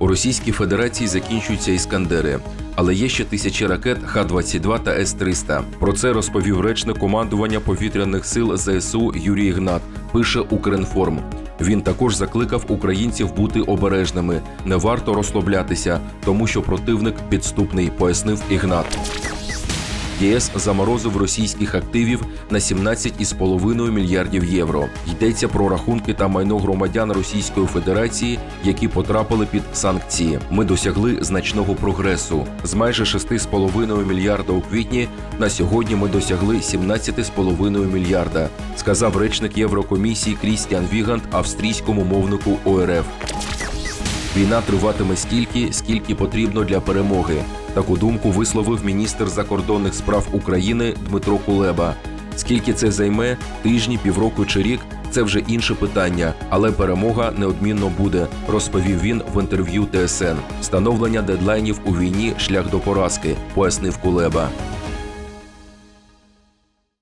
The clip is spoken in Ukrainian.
У Російській Федерації закінчуються іскандери, але є ще тисячі ракет Х-22 та С-300. Про це розповів речник командування повітряних сил ЗСУ Юрій Ігнат. Пише Укрінформ. Він також закликав українців бути обережними. Не варто розслаблятися, тому що противник підступний, пояснив Ігнат. ЄС заморозив російських активів на 17,5 мільярдів євро. Йдеться про рахунки та майно громадян Російської Федерації, які потрапили під санкції. Ми досягли значного прогресу. З майже 6,5 мільярда у квітні на сьогодні ми досягли 17,5 мільярда, сказав речник Єврокомісії Крістіан Вігант австрійському мовнику ОРФ. Війна триватиме стільки, скільки потрібно для перемоги. Таку думку висловив міністр закордонних справ України Дмитро Кулеба. Скільки це займе тижні, півроку чи рік це вже інше питання, але перемога неодмінно буде, розповів він в інтерв'ю ТСН. Встановлення дедлайнів у війні шлях до поразки, пояснив Кулеба.